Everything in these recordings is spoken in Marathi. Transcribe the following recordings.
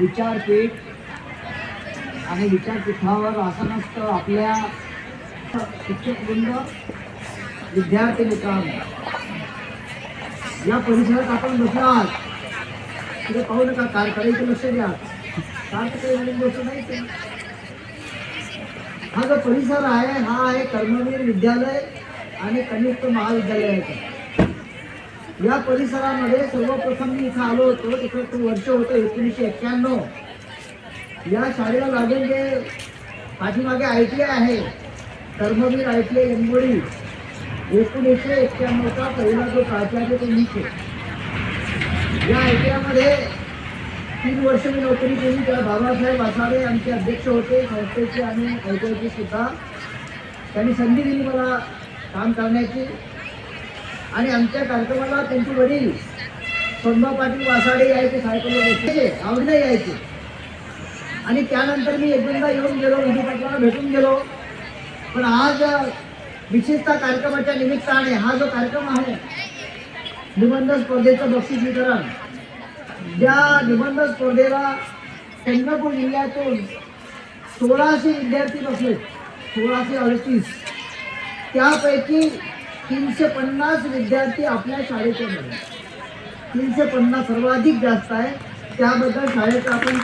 विचारपीठ आणि विचारपीठावर असं नसतं आपल्या शिक्षकवृंद विद्यार्थी मित्रांनो या परिसरात आपण बसलो आहात. तिथे पाहू नका कारकडे लक्ष द्या. कार काही गोष्ट नाही ते. हा जो परिसर आहे हा आहे कर्मवीर विद्यालय आणि कनिष्ठ महाविद्यालयाचा या परिसरामध्ये सर्वप्रथम मी इथं आलो होतो. तिथं वर्ष होतं एकोणीसशे एक्क्याण्णव. या शाळेला लागून जे पाठीमागे आय टी आय आहे कर्मवीर आय टी आय एंबोडी एकोणीसशे एक्क्याण्णवचा पहिला जो प्राचार्य तो मीचे या आय टी आयमध्ये तीन वर्ष मी नोकरी केली. त्या बाबासाहेब आसारे आमचे अध्यक्ष होते संस्थेचे आणि आय टी आयचे सुद्धा. त्यांनी संधी दिली मला काम करण्याची. आणि आमच्या कार्यक्रमाला त्यांचे वडील सोनबा पाटील वासाडे यायचे सायकलवर बसायचे आवडीने यायचे. आणि त्यानंतर मी एकदा येऊन गेलो म्हणजे विधी पाटलांना भेटून गेलो. पण आज विशेषतः कार्यक्रमाच्या निमित्ताने हा जो कार्यक्रम आहे निबंध स्पर्धेचं बक्षीस वितरण ज्या निबंध स्पर्धेला चंद्रपूर जिल्ह्यातून सोळाशे विद्यार्थी बसले सोळाशे अडतीस. त्यापैकी तीनशे पन्नास विद्यार्थी आपल्या शाळेचे मध्ये तीनशे पन्नास सर्वाधिक जास्त आहे. त्याबद्दल शाळेचं आपण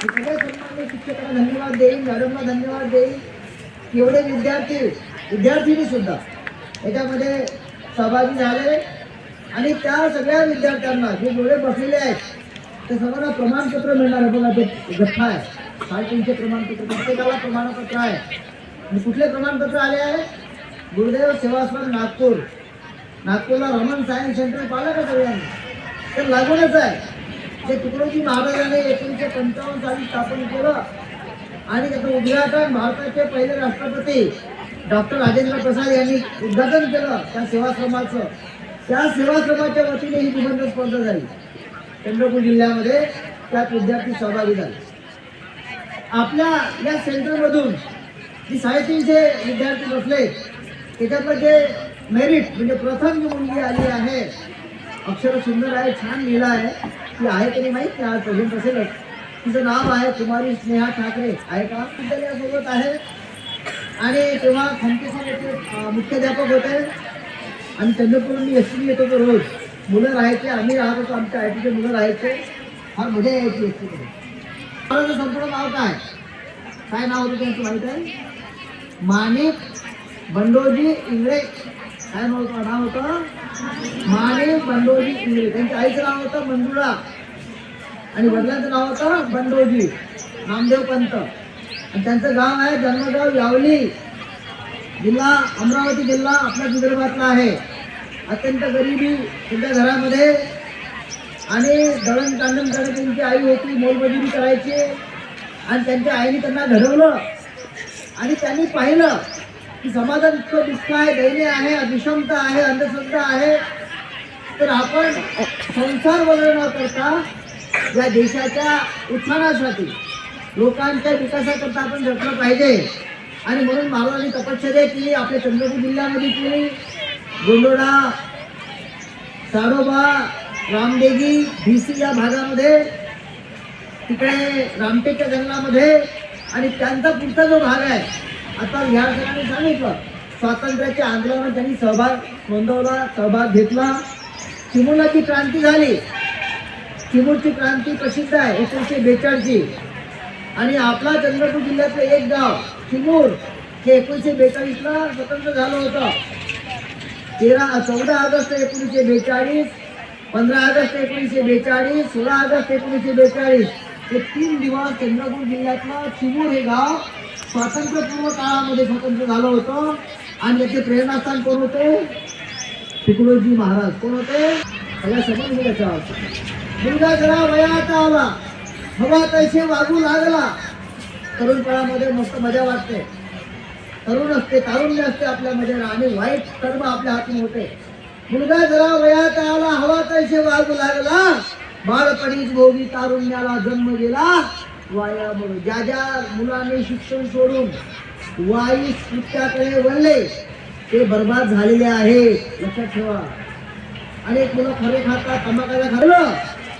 सगळ्या सन्मान्य शिक्षकांना धन्यवाद देईन मॅडमला धन्यवाद देईन. एवढे विद्यार्थी विद्यार्थिनी सुद्धा याच्यामध्ये सहभागी झाले आणि त्या सगळ्या विद्यार्थ्यांना जे डोळे बसलेले आहेत ते सर्वांना प्रमाणपत्र मिळणार आहे. बघा ते गठ्ठा आहे साडेतीनशे प्रमाणपत्र प्रत्येकाला प्रमाणपत्र आहे. आणि कुठले प्रमाणपत्र आले आहे? गुरुदेव सेवास्पद नागपूर. नागपूरला रमण सायन्स सेंटर पाहिलं का सगळ्यांनी? तर लागूनच आहे. ते तुकडोजी महाराजांनी एकोणीसशे पंचावन्न साली स्थापन केलं आणि त्याचं उद्घाटन भारताचे पहिले राष्ट्रपती डॉक्टर राजेंद्र प्रसाद यांनी उद्घाटन केलं त्या सेवाश्रमाचं. त्या सेवाश्रमाच्या वतीने ही निबंध स्पर्धा झाली. चंद्रपूर जिल्ह्यामध्ये त्यात विद्यार्थी सहभागी झाले. आपल्या या सेंटरमधून जी साडेतीनशे विद्यार्थी बसले. त्याच्यातलं जे मेरिट म्हणजे प्रथम जी मुलगी आली आहे अक्षर सुंदर आहे छान लिहिलं आहे ती आहे तरी माहीत नाही आज प्रेझेंट असेलच तिचं नाव आहे कुमारी स्नेहा ठाकरे. आहे का? विद्यालयासोबत आहे. आणि तेव्हा खमकेसर येथे मुख्याध्यापक होते. आणि चंद्रपूर मी एस टी येत होतो रोज. मुलं राहायचे आम्ही राहत होतो आमच्या आय टीचे मुलं राहायचे. फार मजा यायची एस टीकडे संपूर्ण नाव काय? काय नाव होतं त्यांचं माहीत आहे? माणिक बंडोजी इंगळे. काय नाव नाव होतं? माणिक बंडोजी इंगळे. त्यांच्या आईचं नाव होतं मंजुळा. आणि वडिलांचं नाव होतं बंडोजी. नामदेव पंत. आणि त्यांचं गाव आहे जन्मगाव यावली. जिल्हा अमरावती जिल्हा आपल्या विदर्भातला आहे. अत्यंत गरिबी त्यांच्या घरामध्ये. आणि दळण तांडण करत त्यांची आई होती मोलमजुरी करायची. आणि त्यांच्या आईने त्यांना घडवलं. आणि त्यांनी पाहिलं की समाजात इतकं दुःख आहे दैन्य आहे विषमता आहे अंधश्रद्धा आहे. तर आपण संसार वगैरे न करता या देशाच्या उत्थानासाठी लोकांच्या विकासाकरता आपण झटलं पाहिजे. आणि म्हणून महाराजांनी तपश्चर्या केली आपल्या चंद्रपूर जिल्ह्यामध्ये केली. गोंडोडा सारोबा रामदेगी भिसी या भागामध्ये तिकडे रामटेकच्या जंगलामध्ये आणि त्यांचा पुढचा जो भाग आहे आता ह्या सगळ्यांनी सांगितलं. स्वातंत्र्याच्या आंदोलनात त्यांनी सहभाग नोंदवला सहभाग घेतला. चिमूरची क्रांती झाली. चिमूरची क्रांती प्रसिद्ध आहे एकोणीसशे बेचाळीसची. आणि आपला चंद्रपूर जिल्ह्यातलं एक गाव चिमूर हे एकोणीसशे बेचाळीसला स्वतंत्र झालं होतं. तेरा चौदा ऑगस्ट एकोणीसशे बेचाळीस पंधरा ऑगस्ट एकोणीसशे बेचाळीस सोळा ऑगस्ट एकोणीसशे बेचाळीस. हे तीन दिवस चंद्रपूर जिल्ह्यातलं चिमूर हे गाव स्वातंत्र्यपूर्व काळामध्ये स्वतंत्र झालं होतं. आणि त्याचे प्रेरणास्थान कोण होते? तुकडोजी महाराज. कोण होते? त्याला समजले त्याच्यावर. मुलगा जरा वयाचा आला. हवा तैसे वागू लागला. तरुण काळामध्ये मस्त मजा वाटते. तरुण असते तारुण्य असते आपल्यामध्ये आणि वाईट कर्म आपल्या हातून होते. मुलगा जरा वयात आला. हवा तैसे वागू लागला. बाळपणीच भोगी तारुण्याला जन्म गेला. वायामुळे ज्या ज्या मुलांनी शिक्षण सोडून वाई कृत्याकडे वळले ते बर्बाद झालेले आहे. लक्षात ठेवा. अनेक मुलं खरे खाता तंबाखाला खाल्लं.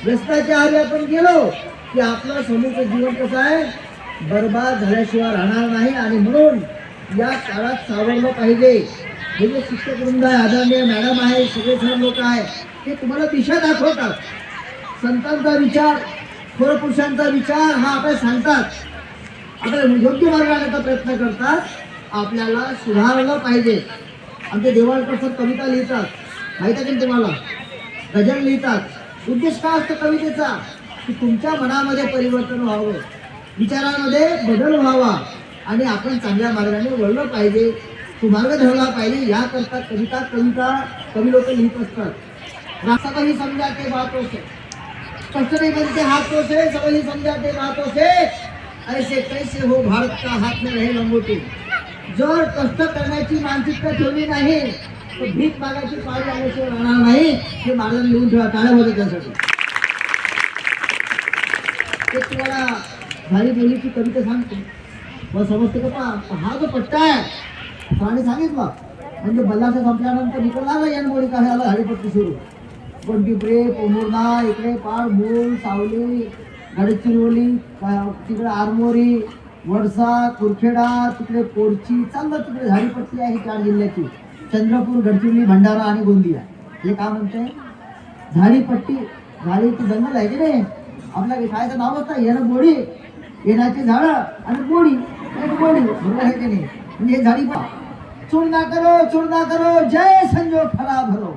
व्यसनाच्या आधी आपण गेलो की आपलं समूह जीवन कसं आहे? बर्बाद झाल्याशिवाय राहणार नाही आणि म्हणून या काळात सावरलं पाहिजे. हे जे शिक्षक वृंद आहे आदरणीय मॅडम आहे सगळे सर लोक आहे ते तुम्हाला दिशा दाखवतात. संतांचा विचार थोर पुरुषांचा विचार हा आपल्याला सांगतात. आपल्याला योग्य मार्ग आणण्याचा प्रयत्न करतात आपल्याला सुधारलं पाहिजे. आमचे देवाळकर सर कविता लिहितात. माहिती आहे तुम्हाला? गजल लिहितात. उद्देश काय असतो कवितेचा? की तुमच्या मनामध्ये परिवर्तन व्हावं. विचारामध्ये बदल व्हावा. आणि आपण चांगल्या मार्गाने वळलं पाहिजे. तो मार्ग धरला पाहिजे. याकरता कविता कविता कवी लोक लिहित असतात. रास्ता समजा ते बातों से कष्ट बनते हाथों से सब समझाते बातों से. ऐसे कैसे हो भारत का हात में रहे लंगोटी जर कष्ट करण्याची मानसिकता ठेवली नाही तर भीक मागायची पाळी आल्याशिवाय राहणार नाही. हे महाराजांनी लिहून ठेवा टाळ्या होते त्यासाठी ते तुम्हाला भारी बोलीची कविता सांगतो. मग समजते का पा हा जो पट्टा आहे प्राणी सांगितलं. म्हणजे बल्लाचा संपल्यानंतर इकडे लागला यानमोडी काय आला हरिपट्टी सुरू. पण पिंपरे इकडे पाड मूळ सावली गडचिरोली तिकडे आरमोरी वडसा कुरखेडा तिकडे पोरची चांगलं तिकडे झाडीपट्टी आहे चार जिल्ह्याची. चंद्रपूर गडचिरोली भंडारा आणि गोंदिया. हे काय म्हणते झाडीपट्टी झाडीची जंगल आहे की नाही? आपल्या शाळेचं नाव असतं येणं बोडी येण्याची झाडं आणि बोडी बोडी. बरोबर आहे की नाही? म्हणजे हे झाडी चूर्णा करो चूर्णा करो जय संजोग फरा भरो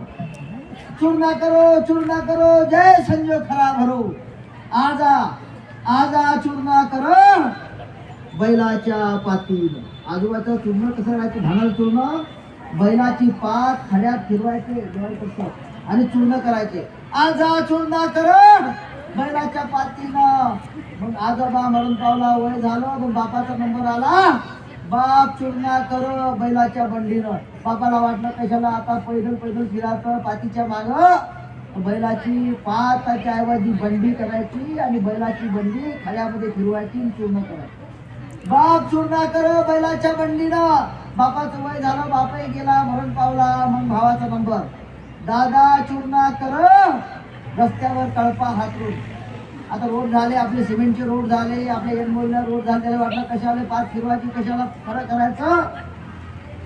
चूर्णा करो चूर्णा करो जय संजोग खरा भरो. आजा आजा चूर्णा करो. बैलाच्या पातीन. आजोबाचं चूर्ण कसं राहायचं? धानाला चूर्ण. बैलाची पात खड्यात फिरवायचे आणि चूर्ण करायचे. आजा चूर्ण करण बैलाच्या पातीनं. मग आजोबा मरण पावला वय झालं मग बापाचा नंबर आला. बाप चुरण्या कर बैलाच्या बंडीनं. बापाला वाटलं कशाला आता पैदल पैदल फिरायचं पातीच्या माग? बैलाची पाताच्या ऐवजी बंडी करायची आणि बैलाची बंडी खड्यामध्ये फिरवायची चूर्ण करायची. बाप चूर्णा कर बैलाच्या बंडीनं. बापाचं वय झालं बापही गेला मरण पावला मग भावाचा नंबर. दादा चूर्णा कर. रस्त्यावर कळपा हातरून आता रोड झाले आपले सिमेंटचे रोड झाले आपले एनमोलला रोड झाले त्याला वाटलं कशाला पाच फिरवायची कशाला खरं करायचं?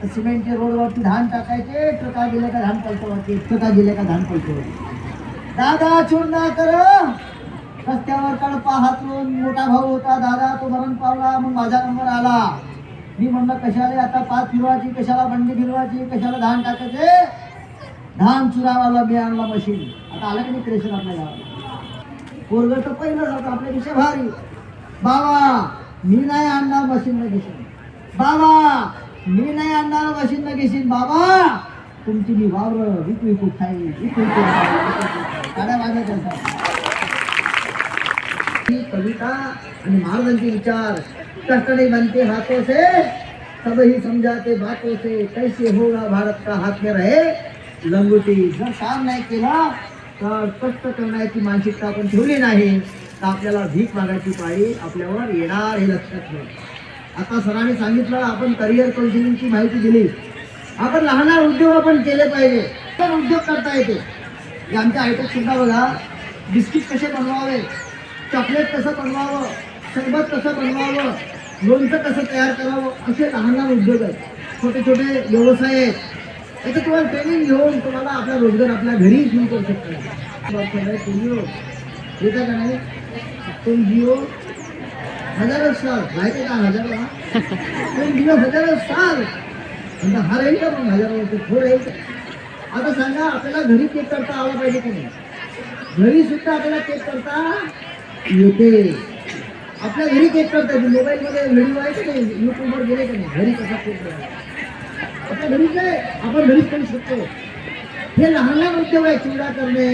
तर सिमेंटचे रोडवरती धान टाकायचे ट्रका दिले का धान पलटवायचे ट्रका दिले का धान पलटवायचे? दादा चूर्णा कर. रस्त्यावर कळपा हातरून मोठा भाऊ होता दादा तो मरण पावला मग माझा नंबर आला. मी म्हणलं कशाला आता पाच फिरवायची कशाला बंडी फिरवायची कशाला धान टाकायचे? धान चुरावाला मी आणला मशीन आता आलं की मी क्रेशन आपल्या गावाला? पोरग तर पहिलं जातं आपल्यापेक्षा भारी. बाबा मी नाही आणणार मशीन न घेशील बाबा मी नाही आणणार मशीन न घेशील बाबा तुमची मी वावर विकू विकू खाई विकू विकू. खाई, ही कविता आणि महाराजांचे विचार कष्ट बनते हाथों से सब ही समजाते बातों से कैसे होगा भारत का हात में रहे लंगोटी जर काम नाही केला तर कष्ट करण्याची मानसिकता आपण ठेवली नाही तर आपल्याला भीक मागायची पाळी आपल्यावर येणार हे लक्षात ठेव. आता सरांनी सांगितलं आपण करिअर काउन्सिलिंगची माहिती दिली. आपण लहान उद्योग आपण केले पाहिजे. तर उद्योग करता येते. आमच्या आयटेक सुद्धा बघा बिस्किट कसे बनवावे चॉकलेट कसं बनवावं सरबत कसं बनवावं लोणचं कसं तयार करावं असे लहान लहान उद्योग आहेत. छोटे छोटे व्यवसाय आहेत. याचं तुम्हाला ट्रेनिंग घेऊन तुम्हाला आपला रोजगार आपल्या घरी सुरू करू शकता. जिओ हो. येतं का नाही? तुम जिओ हजारो साल. माहिती का हजारो? तुम जिओ हजारो साल. म्हणजे हा राहील का मग हजारो वर्ष थोडं राहील आता सांगा आपल्याला घरी केक करता आला पाहिजे की नाही? घरी सुद्धा आपल्याला केक करता येते. आपल्या घरी केक करता येते. मोबाईलमध्ये व्हिडिओ आहे की नाही? यूट्यूबवर गेले की नाही? घरी कसा केक करायचा आपल्या घरीच आहे. आपण घरीच करू शकतो. हे लहान लहान उद्योग आहे? चिवडा करणे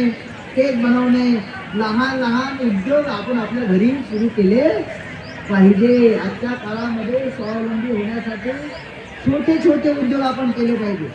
केक बनवणे. लहान लहान उद्योग आपण आपल्या घरी सुरू केले पाहिजे. आजच्या काळामध्ये स्वावलंबी होण्यासाठी छोटे छोटे उद्योग आपण केले पाहिजे.